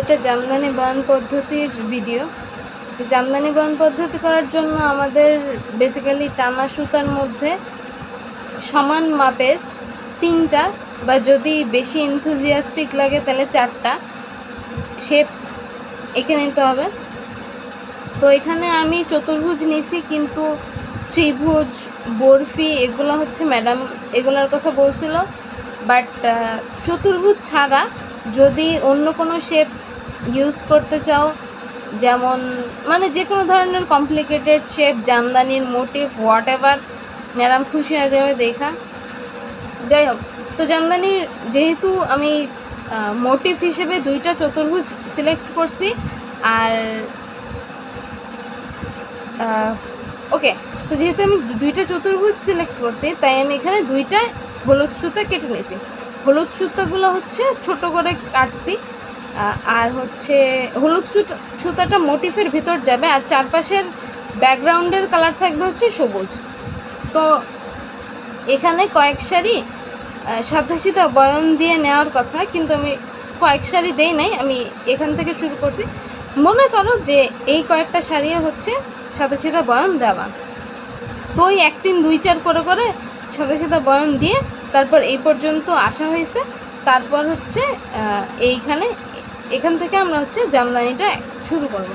এটা জামদানি বয়ন পদ্ধতির ভিডিও তো জামদানি বয়ন পদ্ধতি করার জন্য আমাদের বেসিক্যালি টানা সুতার মধ্যে সমান মাপের তিনটা বা যদি বেশি এনথুজিয়াস্টিক লাগে তাহলে চারটা শেপ এঁকে নিতে হবে। তো এখানে আমি চতুর্ভুজ নিছি কিন্তু ত্রিভুজ, বরফি এগুলো হচ্ছে ম্যাডাম এগুলোর কথা বলছিল। বাট চতুর্ভুজ ছাড়া যদি অন্য কোনো শেপ ইউজ করতে চাও, যেমন মানে যে কোনো ধরনের কমপ্লিকেটেড শেপ জামদানির মোটিভ হোয়াট এভার ম্যাডাম খুশি হয়ে যাবে দেখা। যাই হোক, তো জামদানির যেহেতু আমি মোটিভ হিসেবে দুইটা চতুর্ভুজ সিলেক্ট করছি, আর ওকে তো যেহেতু আমি দুইটা চতুর্ভুজ সিলেক্ট করছি, তাই আমি এখানে দুইটা হলুদ সুতা কেটে নিয়েছি। হলুদ সুতাগুলো হচ্ছে ছোট করে কাটছি আর হচ্ছে হলুদ সুতা সুতাটা মোটিফের ভিতর যাবে আর চারপাশের ব্যাকগ্রাউন্ডের কালার থাকবে হচ্ছে সবুজ। তো এখানে কয়েক সারি আহ, বয়ন দিয়ে নেওয়ার কথা কিন্তু আমি কয়েক সারি দেই নাই আমি এখান থেকে শুরু করছি। মনে করো যে এই কয়েকটা শাড়িও হচ্ছে সিধা বয়ন দেওয়া। তো ওই একদিন দুই চার করে করে সাদা সাদা বয়ন দিয়ে তারপর এই পর্যন্ত আসা হয়েছে। তারপর হচ্ছে এইখানে এখান থেকে আমরা হচ্ছে জামদানিটা শুরু করব।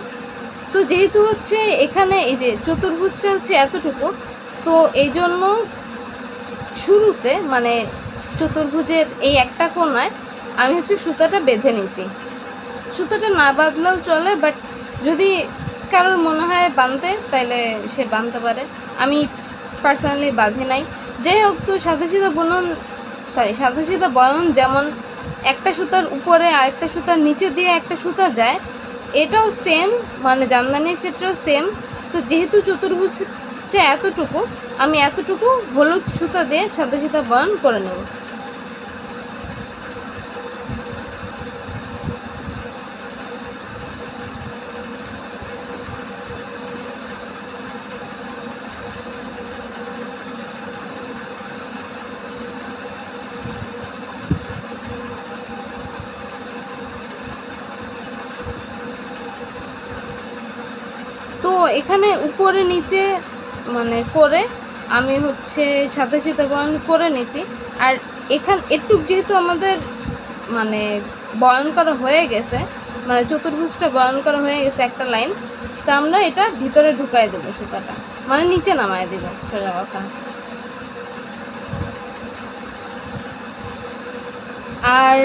তো যেহেতু হচ্ছে এখানে এই যে চতুর্ভুজটা হচ্ছে এতটুকু, তো এই জন্য শুরুতে মানে চতুর্ভুজের এই একটা কোনায় আমি হচ্ছে সুতাটা বেঁধে নিছি। সুতাটা না বাঁধলেও চলে বাট যদি কারোর মনে হয় বাঁধতে তাহলে সে বাঁধতে পারে। আমি পার্সোনালি বাঁধে নাই। যাই হোক, তো সাদা সিধা বুনন সরি সাদা সিধা বয়ন যেমন একটা সুতার উপরে আরেকটা সুতার নিচে দিয়ে একটা সুতা যায়, এটাও সেম মানে জামদানির ক্ষেত্রেও সেম তো যেহেতু চতুর্ভুজটা এতটুকু, আমি এতটুকু হলুদ সুতা দিয়ে সাদা সাদা বয়ন করে নেব তো এখানে উপরে নিচে মানে করে আমি হচ্ছে সাথে সাথে বয়ন করে নিছি। আর এখান একটু যেহেতু আমাদের মানে বয়ন করা হয়ে গেছে মানে চতুর্ভুজটা বয়ন করা হয়ে গেছে একটা লাইন, তো আমরা এটা ভিতরে ঢুকাই দেবো সুতাটা। মানে নিচে নামায় দেব, সোজা কথা। আর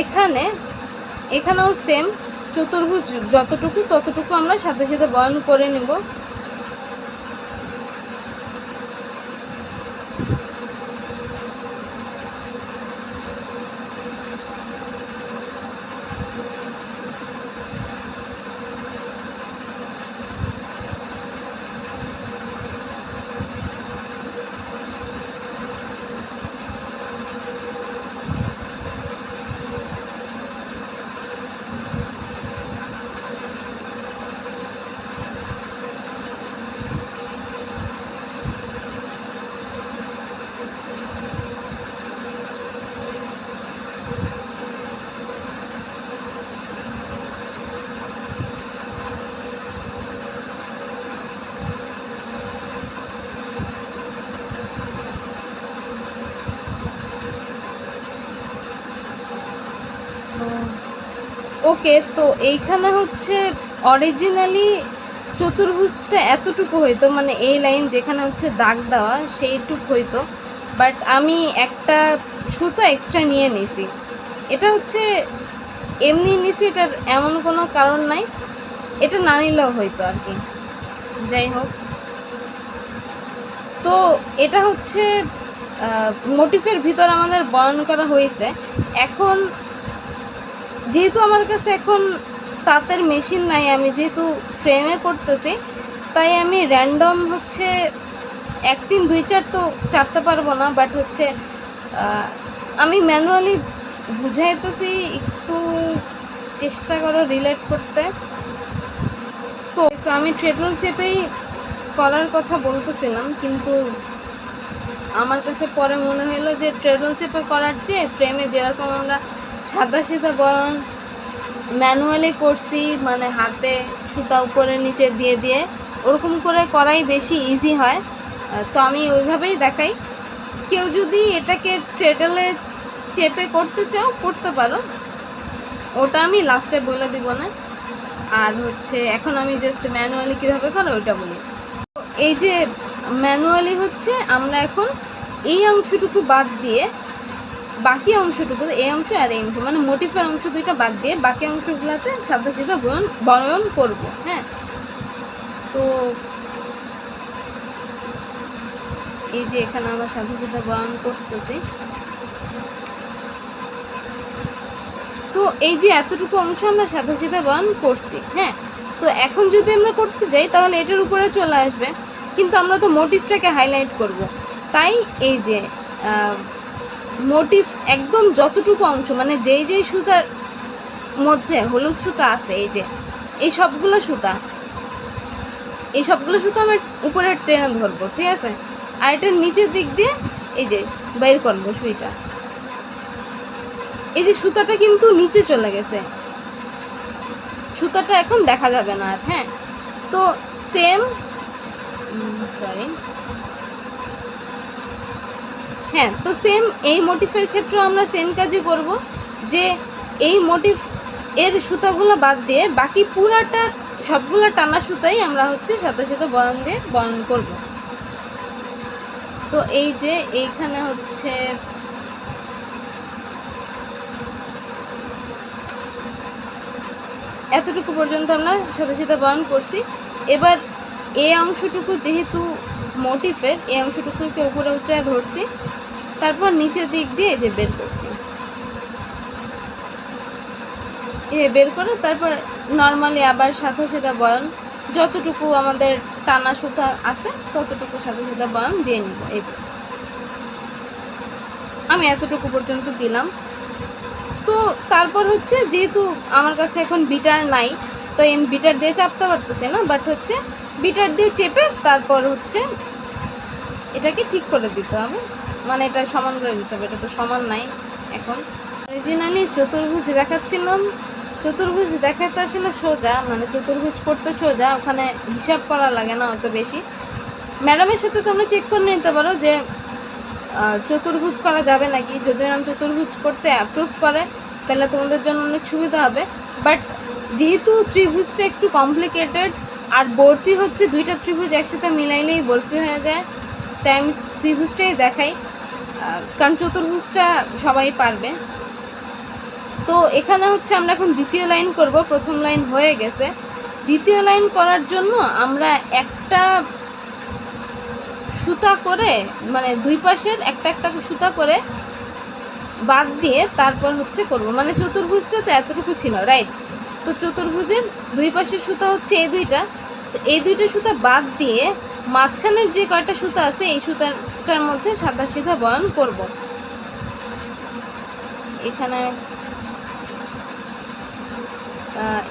এখানে, এখানেও সেম চতুর্ভুজ যতটুকু ততটুকু আমরা সাথে সাথে বয়ন করে নেব। ওকে, তো এইখানে হচ্ছে অরিজিনালি চতুর্ভুজটা এতটুকু হইতো মানে এই লাইন যেখানে হচ্ছে দাগ দেওয়া সেইটুকু হইতো বাট আমি একটা সুতা এক্সট্রা নিয়ে নিছি। এটা হচ্ছে এমনি নিছি, এটার এমন কোনো কারণ নাই, এটা না নিলেও হইতো আর কি। যাই হোক। তো এটা হচ্ছে মোটিফের ভিতর আমাদের বয়ন করা হয়েছে। এখন যেহেতু আমার কাছে এখন তাঁতের মেশিন নাই, আমি যেহেতু ফ্রেমে করতেছি, তাই আমি র্যান্ডম হচ্ছে একদিন দুই চার তো চাপতে পারব না বাট হচ্ছে আমি ম্যানুয়ালি বুঝাইতেছি একটু চেষ্টা করো রিলেট করতে। তো, আমি ট্রেডল চেপেই করার কথা বলতেছিলাম, কিন্তু আমার কাছে পরে মনে হলো যে ট্রেডল চেপে করার চেয়ে ফ্রেমে যেরকম আমরা সাদা সিধা বয়ন ম্যানুয়ালি করছি মানে হাতে সুতা উপরে নিচে দিয়ে দিয়ে। ওরকম করে করাই বেশি ইজি হয়। তো আমি ওইভাবেই দেখাই। কেউ যদি এটাকে ট্রেডেলে চেপে করতে চাও, করতে পারো। ওটা আমি লাস্টে বলে দিব না। আর হচ্ছে, এখন আমি জাস্ট ম্যানুয়ালি কীভাবে করো ওইটা বলি। এই যে ম্যানুয়ালি হচ্ছে, আমরা এখন এই অংশটুকু বাদ দিয়ে বাকি অংশটুকু, এই অংশ আর এই অংশ মানে মোটিফের অংশ দুইটা বাদ দিয়ে বাকি অংশগুলোতে সাদা সিধা বয়ন বয়ন করব হ্যাঁ? তো এই যে এখানে আমরা সাদা সিধা বয়ন করতেছি। তো এই যে এতটুকু অংশ আমরা সাদা সিধা বয়ন করছি হ্যাঁ? তো এখন যদি আমরা করতে যাই, তাহলে এটার উপরে চলে আসবে। কিন্তু আমরা তো মোটিভটাকে হাইলাইট করব। তাই এই যে মোটিভ একদম যতটুকু অংশ মানে যেই যেই সুতার মধ্যে হলুদ সুতা আছে, এই যে, এই সবগুলো সুতা, এই সবগুলো সুতা আমরা উপরে টেনে ধরবো, ঠিক আছে? আর এটার নিচের দিক দিয়ে, এই যে বাইর করব সুইটা। এই যে সুতাটা কিন্তু নিচে চলে গেছে। সুতাটা এখন দেখা যাবে না আর হ্যাঁ? তো সেম সরি হ্যাঁ তো সেম এই মোটিফের ক্ষেত্রেও আমরা সেম কাজই করব যে এই মোটিফ এর সুতাগুলো বাদ দিয়ে বাকি পুরাটা সবগুলো টানা সুতাই আমরা হচ্ছে সাথে সাথে বয়ন দিয়ে বয়ন করব। তো এই যে এইখানে হচ্ছে এতটুকু পর্যন্ত আমরা সাথে সাথে বয়ন করছি। এবার এই অংশটুকু যেহেতু মোটিফের এই অংশটুকুকে উপরে উচ্চায় ধরছি। তারপর নিচের দিক দিয়ে যে বের করছি। এ বের করে তারপর নর্মালি আবার সাথে সাথে বয়ন, যতটুকু আমাদের টানা সুতা আছে, ততটুকু সাথে সাথে বয়ন দিয়ে নিব, এই যে। আমি এতটুকু পর্যন্ত দিলাম। তো তারপর হচ্ছে যেহেতু আমার কাছে এখন বিটার নাই, তো আমি বিটার দিয়ে চাপতে পারতেছে না বাট হচ্ছে বিটার দিয়ে চেপে তারপর হচ্ছে এটাকে ঠিক করে দিতে হবে। মানে এটা সমান করে দিতে হবে, এটা তো সমান নাই এখন। অরিজিনালি চতুর্ভুজ দেখাচ্ছিলাম, চতুর্ভুজ দেখাতে আসলে সোজা মানে চতুর্ভুজ করতে সোজা, ওখানে হিসাব করা লাগে না অত বেশি। ম্যাডামের সাথে তোমরা চেক করে নিতে পারো যে চতুর্ভুজ করা যাবে নাকি? যদি ম্যাম চতুর্ভুজ করতে অ্যাপ্রুভ করে, তাহলে তোমাদের জন্য অনেক সুবিধা হবে। বাট যেহেতু ত্রিভুজটা একটু কমপ্লিকেটেড আর বরফি হচ্ছে, দুইটা ত্রিভুজ একসাথে মিলাইলেই বরফি হয়ে যায়, তাই আমি ত্রিভুজটাই দেখাই। কারণ চতুর্ভুজটা সবাই পারবে। তো এখানে হচ্ছে আমরা এখন দ্বিতীয় লাইন করব, প্রথম লাইন হয়ে গেছে। দ্বিতীয় লাইন করার জন্য আমরা একটা সুতা করে মানে দুই পাশের একটা একটা সুতা করে বাদ দিয়ে তারপর হচ্ছে করব। মানে চতুর্ভুজটা তো এতটুকু ছিল রাইট তো চতুর্ভুজের দুই পাশের সুতা হচ্ছে এই দুইটা। তো এই দুইটা সুতা বাদ দিয়ে মাঝখানের যে কয়টা সুতা আছে, এই সুতাটার মধ্যে সাদা সিধা বয়ন করব। এখানে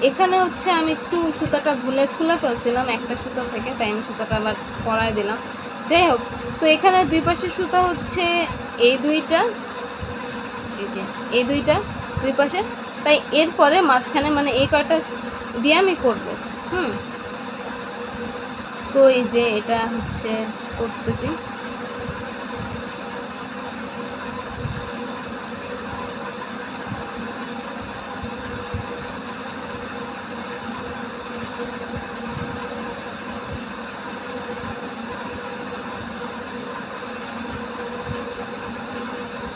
এখানে হচ্ছে আমি একটু সুতাটা ভুলে খুলে ফেলছিলাম, একটা সুতা থেকে, তাই আমি সুতাটা আবার পরায় দিলাম। যাই হোক, তো এখানে দুই পাশের সুতা হচ্ছে এই দুইটা, এই যে, এই দুইটা দুই পাশে। তাই এরপরে মাঝখানে মানে এই কয়টা দিয়ে আমি করব, হুম? তো এই যে এটা হচ্ছে করতেছি।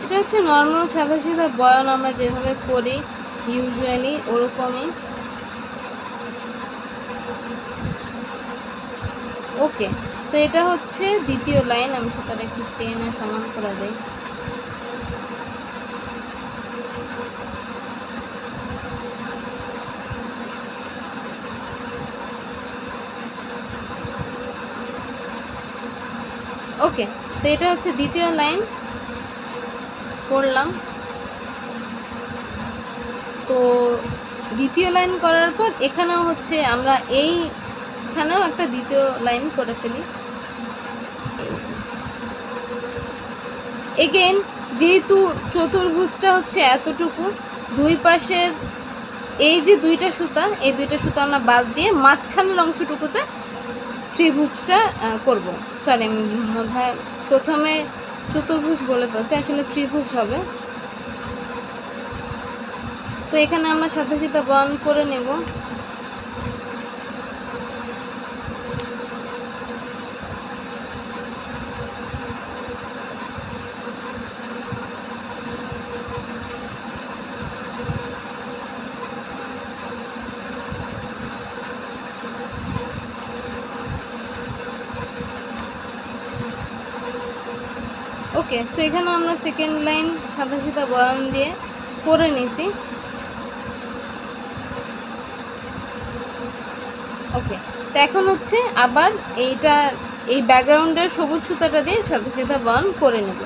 এটা হচ্ছে নর্মাল সাদা সাদা বয়ন আমরা যেভাবে করি ইউজুয়ালি ওরকমই। ওকে তো এটা হচ্ছে দ্বিতীয় লাইন, আমি সেটার একটু টেনে সমান করে দেই। ওকে তো এটা হচ্ছে দ্বিতীয় লাইন। করলাম তো দ্বিতীয় লাইন করার পর এখানেও হচ্ছে আমরা এইখানেও একটা দ্বিতীয় লাইন করে ফেলি। এগেন যেহেতু চতুর্ভুজটা হচ্ছে এতটুকু, দুই পাশের এই যে দুইটা সুতা, এই দুইটা সুতা আমরা বাদ দিয়ে মাঝখানের অংশটুকুতে ত্রিভুজটা করব। সরি আমি প্রথমে চতুর্ভুজ বলে ফেলছি, আসলে ত্রিভুজ হবে। তো এখানে আমরা সাথে সাথে বন করে নেব। ওকে সো এখানে আমরা সেকেন্ড লাইন সাদা সাদা বয়ান দিয়ে করে নিছি। ওকে, তো এখন হচ্ছে আবার এইটা, এই ব্যাকগ্রাউন্ডের সবুজ সুতাটা দিয়ে সাথে সাথে বয়ান করে নেব।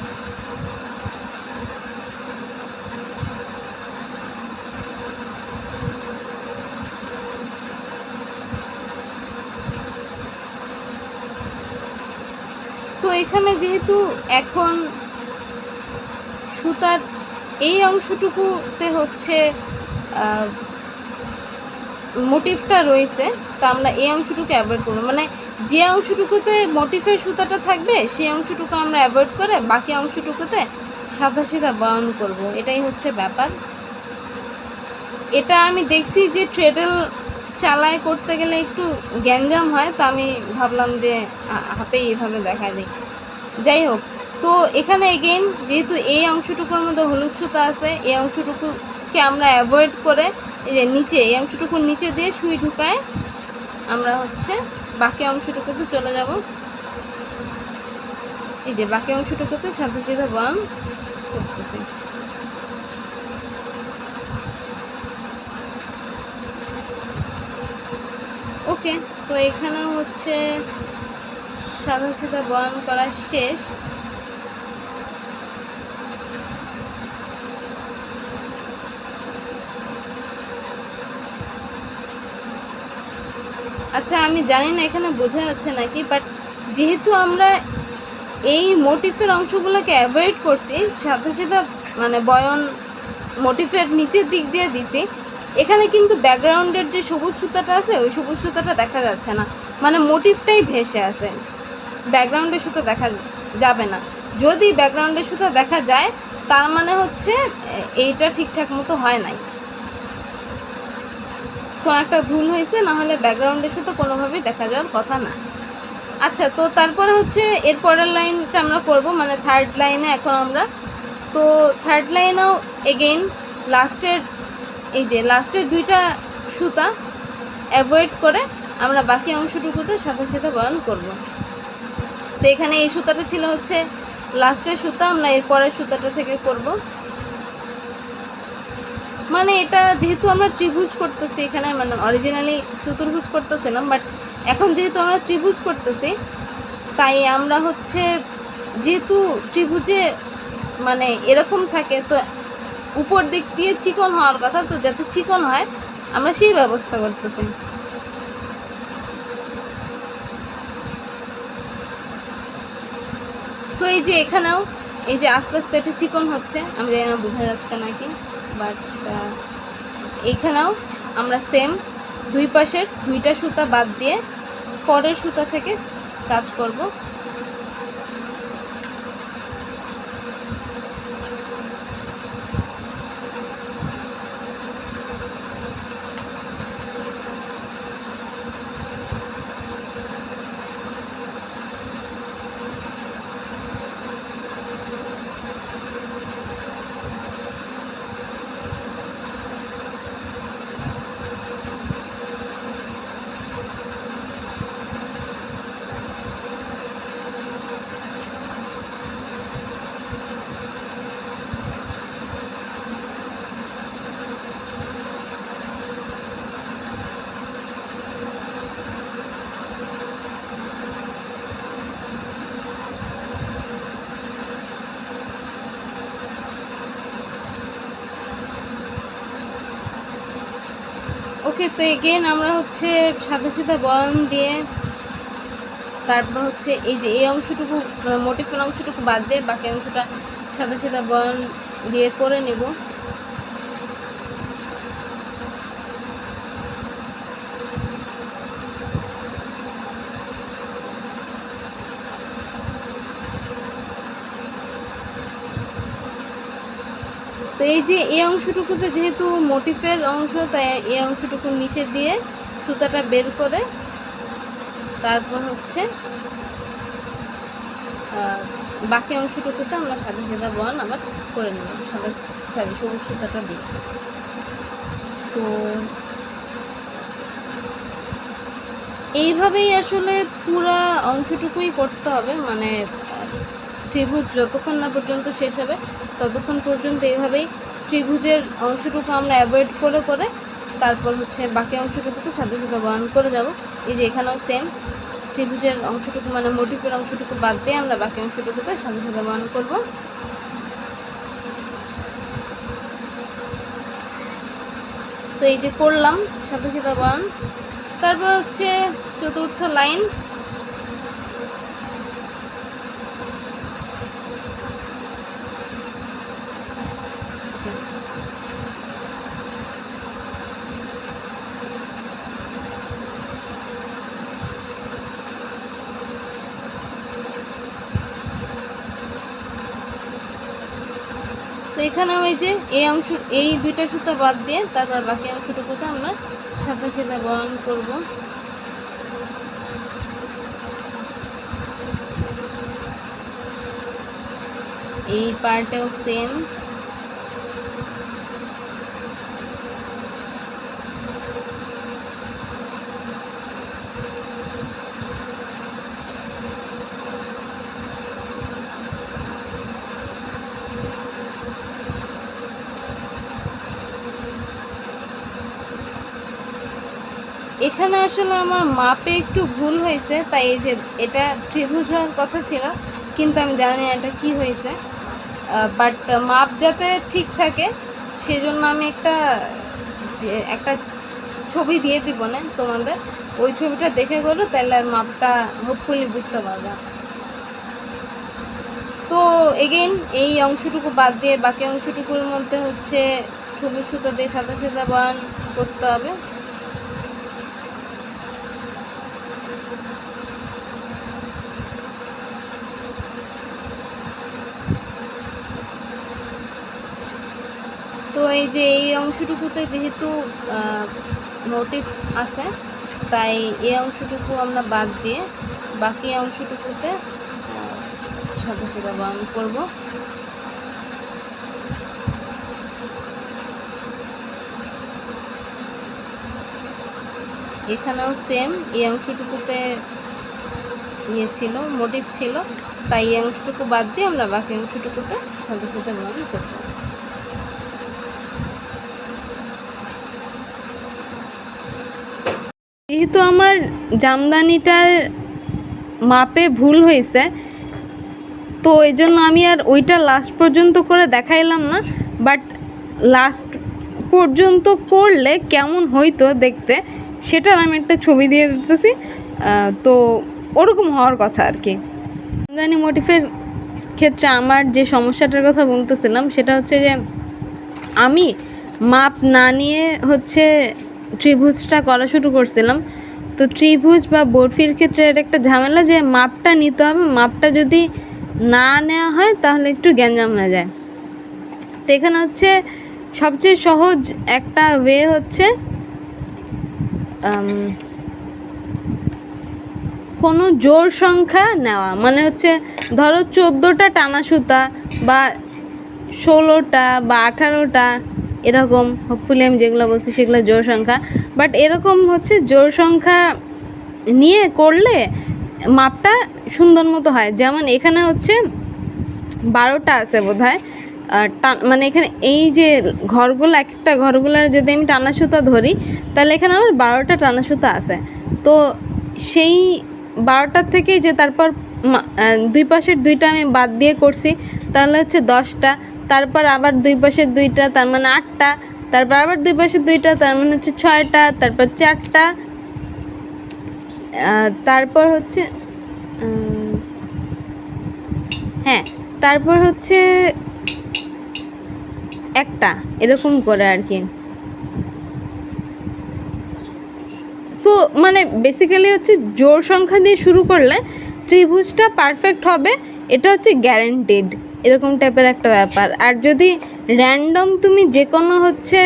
তো এখানে যেহেতু এখন সুতার এই অংশটুকুতে হচ্ছে মোটিভটা রয়েছে, তো আমরা এই অংশটুকু অ্যাভয়েড করব। মানে যে অংশটুকুতে মোটিভের সুতাটা থাকবে, সেই অংশটুকু আমরা অ্যাভয়েড করে বাকি অংশটুকুতে সাদা সিধা বয়ন করব। এটাই হচ্ছে ব্যাপার। এটা আমি দেখছি যে ট্রেডেল চালায় করতে গেলে একটু গ্যাঞ্জাম হয়, তো আমি ভাবলাম যে হাতেই এভাবে দেখা দিই। যাই হোক তো এখানে এগেইন যেহেতু এই অংশটুকুর মধ্যে হলুদ সুতা আছে, এই অংশটুকুকে আমরা অ্যাভয়েড করে এই যে নিচে, এই অংশটুকুর নিচে দিয়ে সুই ঢুকায় আমরা হচ্ছে বাকি অংশটুকুতে চলে যাব। এই যে বাকি অংশটুকুতে সাথে সাথে বন করতেছি। ওকে তো এখানে হচ্ছে সাদা সাদা বয়ান করা শেষ। আচ্ছা আমি জানি না, এখানে বোঝা যাচ্ছে নাকি বাট যেহেতু আমরা এই মোটিফের অংশগুলোকে অ্যাভয়েড করছি সাথে সাথে মানে বয়ন মোটিফের নিচের দিক দিয়ে দিছি, এখানে কিন্তু ব্যাকগ্রাউন্ডের যে সবুজ সুতাটা আছে, ওই সবুজ সুতাটা দেখা যাচ্ছে না। মানে মোটিভটাই ভেসে আছে। ব্যাকগ্রাউন্ডের সুতো দেখা যাবে না। যদি ব্যাকগ্রাউন্ডের সুতো দেখা যায়, তার মানে হচ্ছে এইটা ঠিকঠাক মতো হয় নাই। কোনো একটা ভুল হয়েছে, না হলে ব্যাকগ্রাউন্ডের সুতো কোনোভাবেই দেখা যাওয়ার কথা না। আচ্ছা তো তারপরে হচ্ছে এর পরের লাইনটা আমরা করব মানে থার্ড লাইনে এখন আমরা। তো থার্ড লাইনেও এগেইন লাস্টের এই যে লাস্টের দুইটা সুতা অ্যাভয়েড করে আমরা বাকি অংশটুকুতে সাথে সাথে বয়ন করব। তো এখানে এই সুতাটা ছিল হচ্ছে লাস্টের সুতা, আমরা এর পরের সুতাটা থেকে করব। মানে এটা যেহেতু আমরা ত্রিভুজ করতেছি, এখানে মানে অরিজিনালি চতুর্ভুজ করতেছিলাম বাট এখন যেহেতু আমরা ত্রিভুজ করতেছি, তাই আমরা হচ্ছে যেহেতু ত্রিভুজে মানে এরকম থাকে, তো উপর দিক দিয়ে চিকন হওয়ার কথা, তো যাতে চিকন হয়, আমরা সেই ব্যবস্থা করতেছি। তো এই যে এখানেও, এই যে আস্তে আস্তে এটা চিকন হচ্ছে, আমি জানি না, বোঝা যাচ্ছে নাকি? বাট এইখানেও আমরা সেম দুই পাশের দুইটা সুতা বাদ দিয়ে পরের সুতা থেকে কাজ করব। ওকে তো এগেন আমরা হচ্ছে সাথে সাথে বয়ন দিয়ে তারপর হচ্ছে এই যে এই অংশটুকু মোটিফের অংশটুকু বাদ দিয়ে বাকি অংশটা সাদা সাদা বয়ন দিয়ে করে নেব। এই যে এই অংশটুকুতে যেহেতু মোটিফের অংশ, তাই এই অংশটুকু নিচে দিয়ে সুতাটা বের করে তারপর হচ্ছে বাকি অংশটুকুতে আমরা সাদা সাদা বন আবার করে নেব, সাদা সরি সবুজ সুতাটা দিয়ে। তো এইভাবেই আসলে পুরা অংশটুকুই করতে হবে মানে ত্রিভুজ যতক্ষণ না পর্যন্ত শেষ হবে, ততক্ষণ পর্যন্ত এইভাবেই ত্রিভুজের অংশটুকু আমরা অ্যাভয়েড করে করে তারপর হচ্ছে বাকি অংশটুকুতে সাথে সাথে বহন করে যাব। এই যে এখানেও সেম ত্রিভুজের অংশটুকু মানে মোটিফের অংশটুকু বাদ দিয়ে আমরা বাকি অংশটুকুতে সাথে সাথে বহন করব। তো এই যে করলাম সাথে সাথে বহন, তারপর হচ্ছে চতুর্থ লাইন এখানে ওই যে এই অংশ, এই দুইটা সুতো বাদ দিয়ে তারপর বাকি অংশটুকুতে আমরা সাদা সাদা বয়ন করব। এই পার্টেও সেম এখানে আসলে আমার মাপে একটু ভুল হয়েছে, তাই এই যে এটা ত্রিভুজ হওয়ার কথা ছিল, কিন্তু আমি জানি না এটা কি হয়েছে। বাট মাপ যাতে ঠিক থাকে, সেজন্য আমি একটা একটা ছবি দিয়ে দিব না তোমাদের। ওই ছবিটা দেখে করো, তাহলে মাপটা হোপফুলি বুঝতে পারবে। তো এগেইন এই অংশটুকু বাদ দিয়ে বাকি অংশটুকুর মধ্যে হচ্ছে ছবি, সুতো দিয়ে সাদা সাদা বান করতে হবে। এই যে এই অংশটুকুতে যেহেতু মোটিভ আছে, তাই এই অংশটুকু আমরা বাদ দিয়ে বাকি অংশটুকুতে সাদা সাদা বান করব। এখানেও সেম এই অংশটুকুতে ইয়ে ছিল মোটিভ ছিল, তাই এই অংশটুকু বাদ দিয়ে আমরা বাকি অংশটুকুতে সাদা সাদা বান করব। যেহেতু আমার জামদানিটার মাপে ভুল হয়েছে, তো এই জন্য আমি আর ওইটা লাস্ট পর্যন্ত করে দেখাইলাম না বাট লাস্ট পর্যন্ত করলে কেমন হইতো দেখতে, সেটার আমি একটা ছবি দিয়ে দিতেছি তো ওরকম হওয়ার কথা আর কি। জামদানি মোটিফের ক্ষেত্রে আমার যে সমস্যাটার কথা বলতেছিলাম, সেটা হচ্ছে যে আমি মাপ না নিয়ে হচ্ছে ত্রিভুজটা করা শুরু করছিলাম। তো ত্রিভুজ বা বরফির ক্ষেত্রে এটা একটা ঝামেলা যে মাপটা নিতে হবে, মাপটা যদি না নেওয়া হয় তাহলে একটু গ্যাঞ্জাম হয়ে যায়। তো এখানে হচ্ছে সবচেয়ে সহজ একটা ওয়ে হচ্ছে কোনো জোর সংখ্যা নেওয়া। মানে হচ্ছে ধরো চোদ্দোটা টানা সুতা বা ষোলোটা বা আঠারোটা এরকম হোপফুলি আমি যেগুলো বলছি সেগুলো জোর সংখ্যা। বাট এরকম হচ্ছে জোর সংখ্যা নিয়ে করলে মাপটা সুন্দর মতো হয়। যেমন এখানে হচ্ছে বারোটা আছে বোধ হয় মানে এখানে এই যে ঘরগুলো এক একটা ঘরগুলোর যদি আমি টানা সুতা ধরি, তাহলে এখানে আমার বারোটা টানা সুতা আছে। তো সেই বারোটার থেকে যে তারপর দুই পাশের দুইটা আমি বাদ দিয়ে করছি, তাহলে হচ্ছে দশটা। তারপর আবার দুই পাশের দুইটা, তার মানে আটটা। তারপর আবার দুই পাশের দুইটা, তার মানে হচ্ছে ছয়টা, তারপর চারটা। তারপর হচ্ছে হ্যাঁ তারপর হচ্ছে একটা, এরকম করে আর কি। সো মানে বেসিক্যালি হচ্ছে জোর সংখ্যা দিয়ে শুরু করলে ত্রিভুজটা পারফেক্ট হবে, এটা হচ্ছে গ্যারেন্টেড এরকম টাইপের একটা ব্যাপার। আর যদি র্যান্ডম তুমি যে কোনো হচ্ছে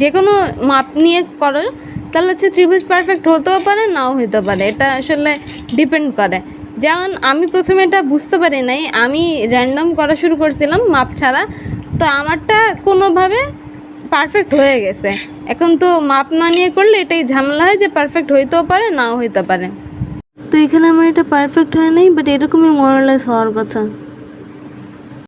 যে কোনো মাপ নিয়ে করো, তাহলে হচ্ছে ত্রিভুজ পারফেক্ট হতেও পারে, নাও হতে পারে। এটা আসলে ডিপেন্ড করে। যেমন আমি প্রথমে এটা বুঝতে পারি নাই, আমি র্যান্ডম করা শুরু করছিলাম মাপ ছাড়া, তো আমারটা কোনোভাবে পারফেক্ট হয়ে গেছে। এখন তো মাপ না নিয়ে করলে এটাই ঝামেলা হয় যে পারফেক্ট হইতেও পারে, নাও হইতে পারে। তো এখানে আমার এটা পারফেক্ট হয় নাই বাট এরকমই মরালেস হওয়ার কথা।